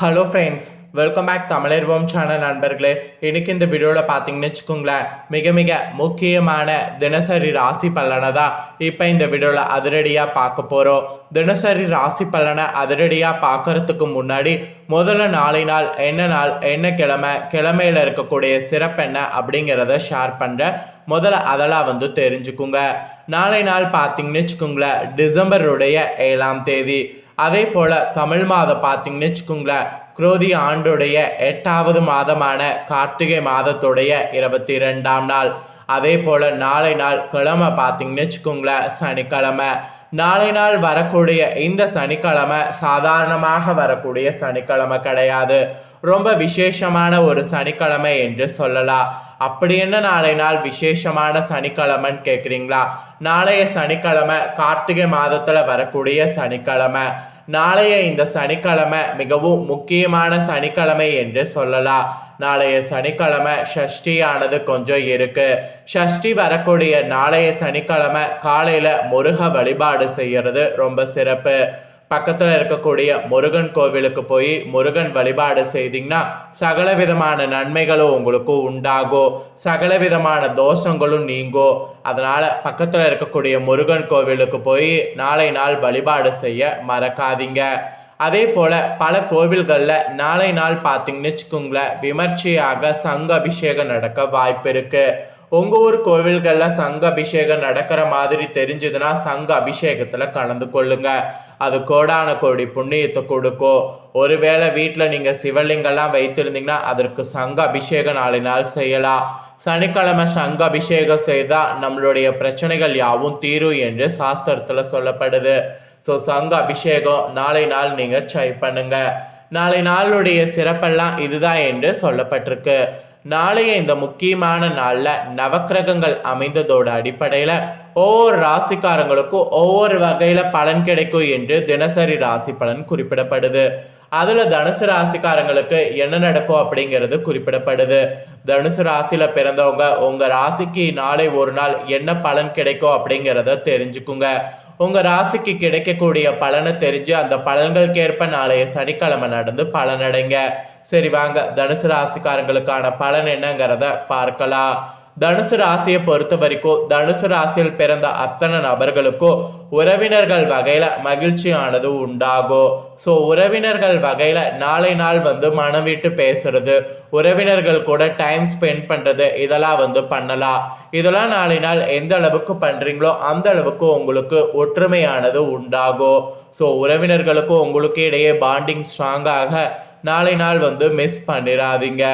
Hello friends welcome back தமிழர்வோம் channel நண்பர்களே. இன்னைக்கு இந்த வீடியோவில் பார்த்தீங்கன்னு வச்சுக்கோங்களேன் மிக மிக முக்கியமான தினசரி ராசி பலனை தான் இப்போ இந்த வீடியோவில் அதிரடியாக பார்க்க போகிறோம் தினசரி ராசி பலனை அதிரடியாக பார்க்கறதுக்கு முன்னாடி முதல்ல நாளை நாள் என்ன நாள் என்ன கிழமை கிழமையில் இருக்கக்கூடிய சிறப்பு என்ன அப்படிங்கிறத ஷேர் பண்ணுறேன் முதல்ல அதெல்லாம் வந்து தெரிஞ்சுக்குங்க. நாளை நாள் பார்த்தீங்கன்னு வச்சுக்கோங்களேன் டிசம்பருடைய ஏழாம் தேதி. அதே போல் தமிழ் மாதம் பார்த்தீங்கன்னு வச்சுக்கோங்களேன் குரோதி ஆண்டுடைய எட்டாவது மாதமான கார்த்திகை மாதத்துடைய இருபத்தி ரெண்டாம் நாள். அதே போல் நாளை நாள் கிழமை பார்த்தீங்கன்னு வச்சுக்கோங்களேன் சனிக்கிழமை. நாளை நாள் வரக்கூடிய இந்த சனிக்கிழமை சாதாரணமாக வரக்கூடிய சனிக்கிழமை கிடையாது. ரொம்ப விசேஷமான ஒரு சனிக்கிழமை என்று சொல்லலாம். அப்படி என்ன நாளை நாள் விசேஷமான சனிக்கிழமைன்னு கேட்குறீங்களா நாளைய சனிக்கிழமை கார்த்திகை மாதத்தில் வரக்கூடிய சனிக்கிழமை. நாளைய இந்த சனிக்கிழமை மிகவும் முக்கியமான சனிக்கிழமை என்று சொல்லலாம். நாளைய சனிக்கிழமை ஷஷ்டியானது கொஞ்சம் இருக்கு. ஷஷ்டி வரக்கூடிய நாளைய சனிக்கிழமை காலையில் முருக வழிபாடு செய்யறது ரொம்ப சிறப்பு. பக்கத்தில் இருக்கக்கூடிய முருகன் கோவிலுக்கு போய் முருகன் வழிபாடு செய்தீங்கன்னா சகல விதமான நன்மைகளும் உங்களுக்கு உண்டாகும் சகல விதமான தோஷங்களும் நீங்கும் அதனால் பக்கத்தில் இருக்கக்கூடிய முருகன் கோவிலுக்கு போய் நாளை நாள் வழிபாடு செய்ய மறக்காதீங்க. அதே போல் பல கோவில்களில் நாளை நாள் பார்த்தீங்கன்னு வச்சுக்கோங்களேன் விமர்சையாக சங்க அபிஷேகம் நடக்க வாய்ப்பு இருக்குது உங்கள் ஊர் கோவில்களில் சங்க அபிஷேகம் நடக்கிற மாதிரி தெரிஞ்சதுன்னா சங்க அபிஷேகத்தில் கலந்து கொள்ளுங்க. அது கோடான கோடி புண்ணியத்தை கொடுக்கும். ஒருவேளை வீட்டில் நீங்கள் சிவலிங்கெல்லாம் வைத்திருந்தீங்கன்னா அதற்கு சங்க அபிஷேகம் நாளை நாள் செய்யலாம். சனிக்கிழமை சங்க அபிஷேகம் செய்தால் நம்மளுடைய பிரச்சனைகள் யாவும் தீரும் என்று சாஸ்திரத்தில் சொல்லப்படுது. ஸோ சங்க அபிஷேகம் நாளை நாள் நீங்கள் ட்ரை பண்ணுங்க. நாளை நாளுடைய சிறப்பெல்லாம் இதுதான் என்று சொல்லப்பட்டிருக்கு. நாளைய இந்த முக்கியமான நாளில் நவக்கிரகங்கள் அமைந்ததோட அடிப்படையில் ஒவ்வொரு ராசிக்காரங்களுக்கும் ஒவ்வொரு வகையில் பலன் கிடைக்கும் என்று தினசரி ராசி பலன் குறிப்பிடப்படுது. அதில் தனுசு ராசிக்காரங்களுக்கு என்ன நடக்கும் அப்படிங்கிறது குறிப்பிடப்படுது. தனுசு ராசியில் பிறந்தவங்க உங்கள் ராசிக்கு நாளை ஒரு நாள் என்ன பலன் கிடைக்கும் அப்படிங்கிறத தெரிஞ்சுக்குங்க. உங்கள் ராசிக்கு கிடைக்கக்கூடிய பலனை தெரிஞ்சு அந்த பலன்களுக்கேற்ப நாளைய சனிக்கிழமை நடந்து பலனடைங்க. சரி வாங்க. தனுசு ராசிக்காரங்களுக்கான பலன் என்னங்கிறத பார்க்கலாம். தனுசு ராசியை பொறுத்த வரைக்கும் தனுசு ராசியில் பிறந்த அத்தனை நபர்களுக்கும் உறவினர்கள் வகையில் மகிழ்ச்சியானது உண்டாகும். ஸோ உறவினர்கள் வகையில் நாளை நாள் வந்து மனம் விட்டு பேசுறது உறவினர்கள் கூட டைம் ஸ்பெண்ட் பண்ணுறது இதெல்லாம் வந்து பண்ணலாம். இதெல்லாம் நாளை நாள் எந்த அளவுக்கு பண்ணுறீங்களோ அந்த அளவுக்கு உங்களுக்கு ஒற்றுமையானது உண்டாகும். ஸோ உறவினர்களுக்கும் உங்களுக்கு இடையே பாண்டிங் ஸ்ட்ராங்காக நாளை நாள் வந்து மிஸ் பண்ணிடாதீங்க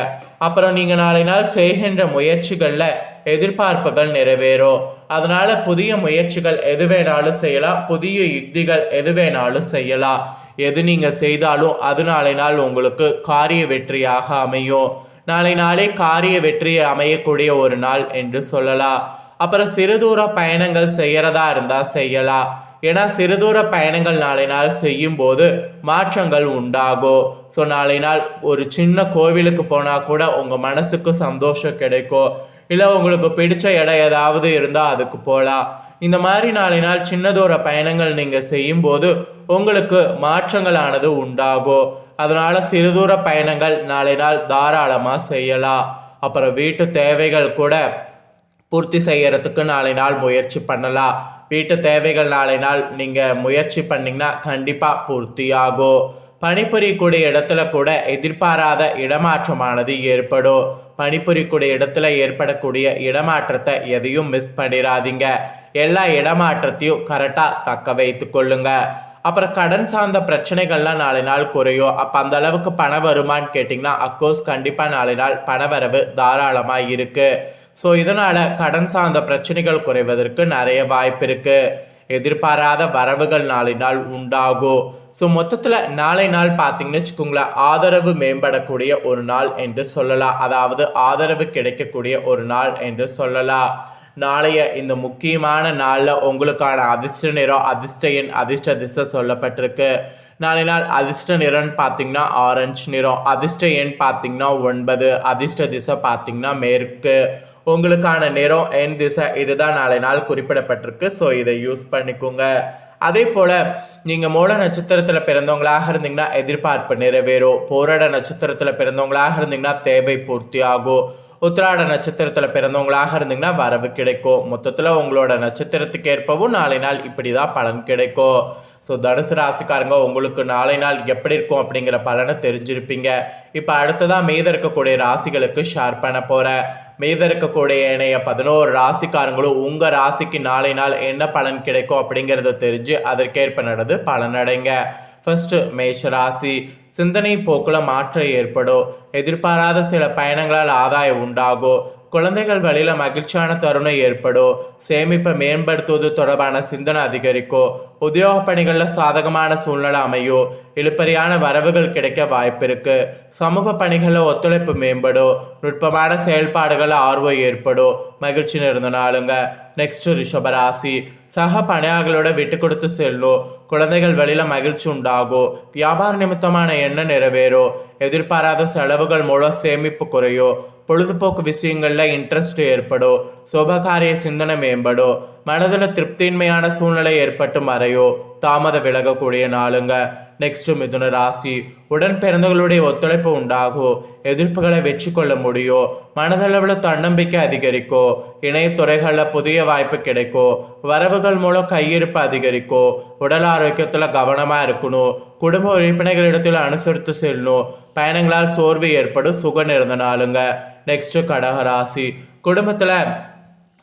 அப்புறம் நீங்கள் நாளை நாள் செய்கின்ற முயற்சிகளில் எதிர்பார்ப்புகள் நிறைவேறும். அதனால புதிய முயற்சிகள் எது வேணாலும் செய்யலாம். புதிய யுக்திகள் எது வேணாலும் செய்யலாம். எது நீங்கள் செய்தாலும் அது நாளை நாள் உங்களுக்கு காரிய வெற்றியாக அமையும். நாளை நாளே காரிய வெற்றி அமையக்கூடிய ஒரு நாள் என்று சொல்லலாம். அப்புறம் சிறு தூர பயணங்கள் செய்யறதா இருந்தால் செய்யலாம். ஏன்னா சிறுதூர பயணங்கள் நாளை நாள் செய்யும் போது மாற்றங்கள் உண்டாகும் ஸோ நாளை நாள் ஒரு சின்ன கோவிலுக்கு போனால் கூட உங்கள் மனசுக்கு சந்தோஷம் கிடைக்கும் இல்லை உங்களுக்கு பிடிச்ச இடம் ஏதாவது இருந்தால் அதுக்கு போகலாம் இந்த மாதிரி நாளை நாள் சின்னதூர பயணங்கள் நீங்கள் செய்யும்போது உங்களுக்கு மாற்றங்களானது உண்டாகும் அதனால சிறுதூர பயணங்கள் நாளை நாள் தாராளமாக செய்யலாம். அப்புறம் வீட்டு தேவைகள் கூட பூர்த்தி செய்யறதுக்கு நாளை நாள் முயற்சி பண்ணலாம். வீட்டு தேவைகள் நாளை நாள் நீங்கள் முயற்சி பண்ணிங்கன்னா கண்டிப்பாக பூர்த்தியாகும் பணிபுரியக்கூடிய இடத்துல கூட எதிர்பாராத இடமாற்றமானது ஏற்படும். பணிபுரியக்கூடிய இடத்துல ஏற்படக்கூடிய இடமாற்றத்தை எதையும் மிஸ் பண்ணிடாதீங்க எல்லா இடமாற்றத்தையும் கரெக்டாக தக்க வைத்து கொள்ளுங்க. அப்புறம் கடன் சார்ந்த பிரச்சனைகள்லாம் நாளை நாள் குறையும். அப்போ அந்த அளவுக்கு பணம் வருமானு கேட்டிங்கன்னா அக்கோர்ஸ் கண்டிப்பாக நாளை நாள் பணவரவு தாராளமாக இருக்குது ஸோ இதனால் கடன் சார்ந்த பிரச்சனைகள் குறைவதற்கு நிறைய வாய்ப்பு இருக்குது எதிர்பாராத வரவுகள் நாளை நாள் உண்டாகும் ஸோ மொத்தத்தில் நாளை நாள் பார்த்தீங்கன்னு வச்சுக்கோங்களேன் ஆதரவு மேம்படக்கூடிய ஒரு நாள் என்று சொல்லலாம். அதாவது ஆதரவு கிடைக்கக்கூடிய ஒரு நாள் என்று சொல்லலாம். நாளைய இந்த முக்கியமான நாளில் உங்களுக்கான அதிர்ஷ்ட நிறம் அதிர்ஷ்ட எண் அதிர்ஷ்ட திசை சொல்லப்பட்டிருக்கு. நாளை நாள் அதிர்ஷ்ட நிறம்னு பார்த்தீங்கன்னா ஆரஞ்சு நிறம். அதிர்ஷ்ட எண் பார்த்தீங்கன்னா ஒன்பது. அதிர்ஷ்ட திசை பார்த்தீங்கன்னா மேற்கு. உங்களுக்கான நிறம் என் திசை இதுதான் நாளை நாள் குறிப்பிடப்பட்டிருக்கு. ஸோ இதை யூஸ் பண்ணிக்கோங்க. அதே போல் நீங்கள் மூல நட்சத்திரத்தில் பிறந்தவங்களாக இருந்தீங்கன்னா எதிர்பார்ப்பு நிறைவேறும். போராட நட்சத்திரத்தில் பிறந்தவங்களாக இருந்தீங்கன்னா தேவை பூர்த்தி ஆகும். உத்திராட நட்சத்திரத்தில் பிறந்தவங்களாக இருந்தீங்கன்னா வரவு கிடைக்கும். மொத்தத்தில் உங்களோட நட்சத்திரத்துக்கு ஏற்பவும் நாளை நாள் இப்படி தான் பலன் கிடைக்கும். ஸோ தனுசு ராசிக்காரங்க உங்களுக்கு நாளை நாள் எப்படி இருக்கும் அப்படிங்கிற பலனை தெரிஞ்சிருப்பீங்க. இப்போ அடுத்ததாக மீத இருக்கக்கூடிய ராசிகளுக்கு ஷேர் பண்ண போகிறேன் மீத இருக்கக்கூடிய இணைய பதினோரு ராசிக்காரங்களும் உங்கள் ராசிக்கு நாளை நாள் என்ன பலன் கிடைக்கும் அப்படிங்கிறத தெரிஞ்சு அதற்கேற்ப நடந்து பலனடைங்க. ஃபஸ்ட்டு மேஷ ராசி. சிந்தனை போக்கில் மாற்றம் ஏற்படும். எதிர்பாராத சில பயணங்களால் ஆதாயம் உண்டாகும். குழந்தைகள் வழியில் மகிழ்ச்சியான தருணம் ஏற்படும் சேமிப்பை மேம்படுத்துவது தொடர்பான சிந்தனை அதிகரிக்கும் உத்தியோக பணிகளில் சாதகமான சூழ்நிலை அமையும் இழுப்பறியான வரவுகள் கிடைக்க வாய்ப்பு இருக்கு சமூக பணிகளில் ஒத்துழைப்பு மேம்படும் நுட்பமான செயல்பாடுகளில் ஆர்வம் ஏற்படும் மகிழ்ச்சி நிறைந்த நாளுங்க. நெக்ஸ்ட் ரிஷபராசி சக பணியாளர்களோட விட்டு கொடுத்து செல்லும் குழந்தைகள் வெளியில் மகிழ்ச்சி உண்டாகும் வியாபார நிமித்தமான எண்ணம் நிறைவேறும் எதிர்பாராத செலவுகள் மூலம் சேமிப்பு குறையும் பொழுதுபோக்கு விஷயங்களில் இன்ட்ரெஸ்ட் ஏற்படும் சுபகாரிய சிந்தனை மேம்படும் மனதில் திருப்தியின்மையான சூழ்நிலை ஏற்பட்டு மறையோ தாமத விலகக்கூடிய நாளுங்க நெக்ஸ்ட் மிதுன ராசி உடன் பிறந்தவர்களுடைய ஒத்துழைப்பு உண்டாகும் எதிர்ப்புகளை வெற்றி கொள்ள முடியும் மனதளவில் தன்னம்பிக்கை அதிகரிக்கும் இணையத்துறைகளில் புதிய வாய்ப்பு கிடைக்கும் வரவுகள் மூலம் கையிருப்பு அதிகரிக்கும் உடல் ஆரோக்கியத்தில் கவனமாக இருக்கணும் குடும்ப உறுப்பினர்களிடத்தில் அனுசரித்து செல்லணும் பயணங்களால் சோர்வு ஏற்படும் சுக நிறந்த நாளுங்க நெக்ஸ்ட் கடகராசி குடும்பத்தில்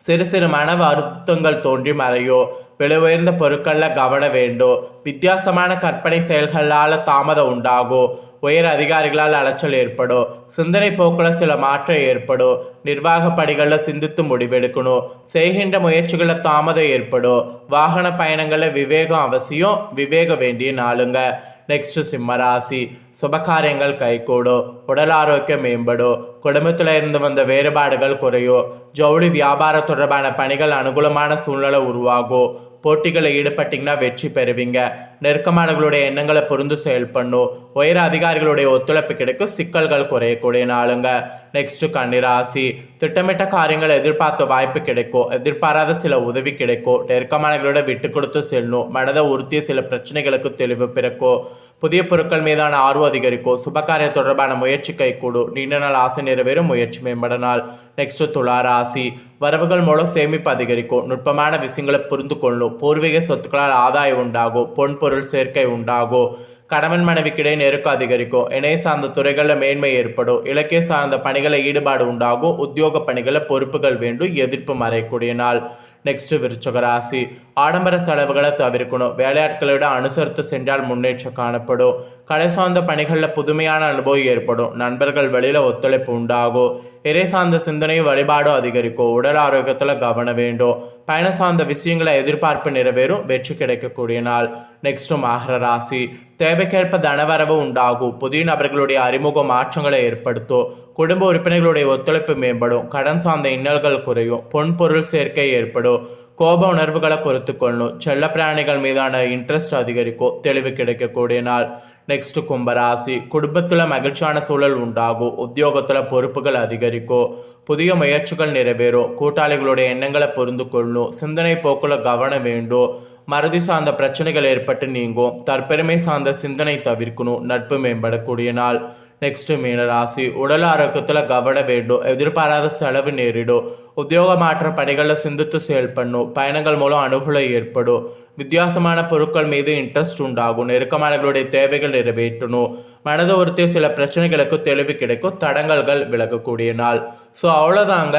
சிறு சிறு மன வருத்தங்கள் தோன்றி மறையும் விலை உயர்ந்த பொருட்களில் கவன வேண்டும் வித்தியாசமான கற்பனை செயல்களால் தாமதம் உண்டாகும் உயர் அதிகாரிகளால் அலைச்சல் ஏற்படும் சிந்தனை போக்கில் சில மாற்றம் ஏற்படும் நிர்வாக படிகளில் சிந்தித்து முடிவெடுக்கணும் செய்கின்ற முயற்சிகளில் தாமதம் ஏற்படும் வாகன பயணங்களில் விவேகம் அவசியம் விவேக வேண்டிய நாளுங்க. நெக்ஸ்ட் சிம்மராசி சுபகாரியங்கள் கைகூடும் உடல் ஆரோக்கியம் மேம்படும் குடும்பத்தில் இருந்து வந்த வேறுபாடுகள் குறையும் ஜவுளி வியாபாரம் தொடர்பான பணிகள் அனுகூலமான சூழ்நிலை உருவாகும் போட்டிகளில் ஈடுபட்டிங்கன்னா வெற்றி பெறுவீங்க. நெருக்கமானவர்களுடைய எண்ணங்களை புரிந்து செயல்படணும் உயர் அதிகாரிகளுடைய ஒத்துழைப்பு கிடைக்கும். சிக்கல்கள் குறையக்கூடிய நாளுங்க. நெக்ஸ்ட் கன்னிராசி திட்டமிட்ட காரியங்களை எதிர்பார்த்த வாய்ப்பு கிடைக்கும். எதிர்பாராத சில உதவி கிடைக்கும். நெருக்கமானவர்களோட விட்டு கொடுத்து செல்லணும் மனதை உறுத்திய சில பிரச்சனைகளுக்கு தெளிவு பிறக்கும். புதிய பொருட்கள் மீதான ஆர்வம் அதிகரிக்கும். சுபகாரிய தொடர்பான முயற்சி கைகூடும் நீண்ட நாள் ஆசை நிறைவேறும் முயற்சி மேம்பட நாள். நெக்ஸ்ட் துலா ராசி. வரவுகள் மூலம் சேமிப்பு அதிகரிக்கும். நுட்பமான விஷயங்களை புரிந்து கொள்ளும். பூர்வீக சொத்துக்களால் ஆதாயம் உண்டாகும். பொன் பொருள் சேர்க்கை உண்டாகும். கணவன் மனைவிக்கிடையே நெருக்கம் அதிகரிக்கும். இணைய சார்ந்த துறைகளில் மேன்மை ஏற்படும். இலக்கிய சார்ந்த பணிகளை ஈடுபாடு உண்டாகும். உத்தியோக பணிகளை பொறுப்புகள் வேண்டும். எதிர்ப்பு மறையக்கூடிய நாள். நெக்ஸ்ட் விருச்சக ஆடம்பர செலவுகளை தவிர்க்கணும். வேலையாட்களோட அனுசரித்து சென்றால் முன்னேற்றம் காணப்படும். கலை சார்ந்த பணிகளில் புதுமையான அனுபவம் ஏற்படும். நண்பர்கள் வெளியில் ஒத்துழைப்பு உண்டாகும். இறை சார்ந்த சிந்தனையும் வழிபாடும் அதிகரிக்கும். உடல் ஆரோக்கியத்தில் கவனம் வேண்டும். பயண சார்ந்த விஷயங்களை எதிர்பார்ப்பு நிறைவேறும். வெற்றி கிடைக்கக்கூடிய நாள். நெக்ஸ்ட் மகர ராசி தேவைக்கேற்ப தனவரவு உண்டாகும் புதிய நபர்களுடைய அறிமுக மாற்றங்களை ஏற்படுத்தும் குடும்ப உறுப்பினர்களுடைய ஒத்துழைப்பு மேம்படும் கடன் சார்ந்த இன்னல்கள் குறையும் பொன் பொருள் சேர்க்கை ஏற்படும் கோப உணர்வுகளை பொறுத்து கொள்ளணும் செல்ல பிராணிகள் மீதான இன்ட்ரெஸ்ட் அதிகரிக்கும் தெளிவு கிடைக்கக்கூடிய நாள் நெக்ஸ்ட் கும்பராசி குடும்பத்தில் மகிழ்ச்சியான சூழல் உண்டாகும் உத்தியோகத்தில் பொறுப்புகள் அதிகரிக்கும் புதிய முயற்சிகள் நிறைவேறும் கூட்டாளிகளுடைய எண்ணங்களை புரிந்து கொள்ளும் சிந்தனை போக்குல கவனம் வேண்டும் மறதி சார்ந்த பிரச்சனைகள் ஏற்பட்டு நீங்கும் தற்பெருமை சார்ந்த சிந்தனை தவிர்க்கணும் நட்பு மேம்படக்கூடிய நாள் நெக்ஸ்ட் மீனராசி உடல் ஆரோக்கியத்தில் கவன வேண்டும் எதிர்பாராத செலவு நேரிடும் உத்தியோக மாற்ற பணிகளில் சிந்தித்து செயல்படணும் பயணங்கள் மூலம் அனுகூலம் ஏற்படும் வித்தியாசமான பொருட்கள் மீது இன்ட்ரெஸ்ட் உண்டாகும் நெருக்கமானவர்களுடைய தேவைகள் நிறைவேற்றணும் மனது ஒருத்தே சில பிரச்சனைகளுக்கு தெளிவு கிடைக்கும் தடங்கல்கள் விலகக்கூடிய நாள். ஸோ அவ்வளோதாங்க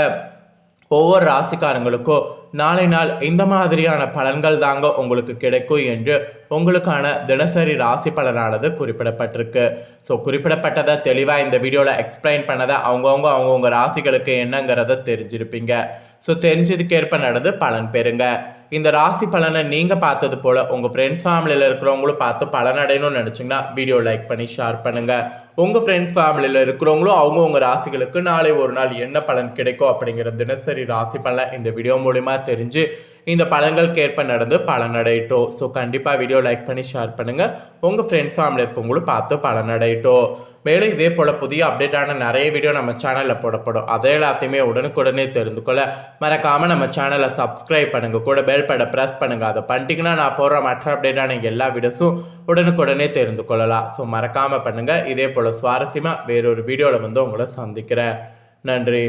ஒவ்வொரு ராசிக்காரங்களுக்கும் நாளை நாள் இந்த மாதிரியான பலன்கள் தாங்க உங்களுக்கு கிடைக்கும் என்று உங்களுக்கான தினசரி ராசி பலனானது குறிப்பிடப்பட்டிருக்கு. ஸோ குறிப்பிடப்பட்டதை தெளிவாக இந்த வீடியோவில் எக்ஸ்பிளைன் பண்ணதை அவங்கவுங்க அவங்கவுங்க ராசிகளுக்கு என்னங்கிறத தெரிஞ்சிருப்பீங்க. ஸோ தெரிஞ்சதுக்கேற்ப நடந்து பலன் பெறுங்க. இந்த ராசி பலனை நீங்கள் பார்த்தது போல் உங்கள் ஃப்ரெண்ட்ஸ் ஃபேமிலியில் இருக்கிறவங்களும் பார்த்து பலனடையணும்னு நினச்சிங்கன்னா வீடியோ லைக் பண்ணி ஷேர் பண்ணுங்கள் உங்கள் ஃப்ரெண்ட்ஸ் ஃபேமிலியில் இருக்கிறவங்களும் அவங்கவுங்க ராசிகளுக்கு நாளை ஒரு நாள் என்ன பலன் கிடைக்கும் அப்படிங்கிற தினசரி ராசி பலனை இந்த வீடியோ மூலிமா தெரிஞ்சு இந்த பழங்களுக்கு ஏற்ப நடந்து பலனடையட்டும். ஸோ கண்டிப்பாக வீடியோ லைக் பண்ணி ஷேர் பண்ணுங்கள் உங்கள் ஃப்ரெண்ட்ஸ் ஃபேமிலி இருக்கவங்களும் பார்த்து பலனடையட்டும். மேலும் இதே போல் புதிய அப்டேட்டான நிறைய வீடியோ நம்ம சேனலில் போடப்படும். அதை எல்லாத்தையுமே உடனுக்குடனே தெரிந்து கொள்ள மறக்காமல் நம்ம சேனலை சப்ஸ்கிரைப் பண்ணுங்கள் கூட பெல் பட்டை ப்ரெஸ் பண்ணுங்கள் அதை பண்ணிட்டீங்கன்னா நான் போடுற மற்ற அப்டேட்டான எல்லா வீடியோஸும் உடனுக்குடனே தெரிந்து கொள்ளலாம். ஸோ மறக்காமல் பண்ணுங்கள் இதே போல் சுவாரஸ்யமாக வேறொரு வீடியோவில் வந்து உங்களை சந்திக்கிறேன். நன்றி.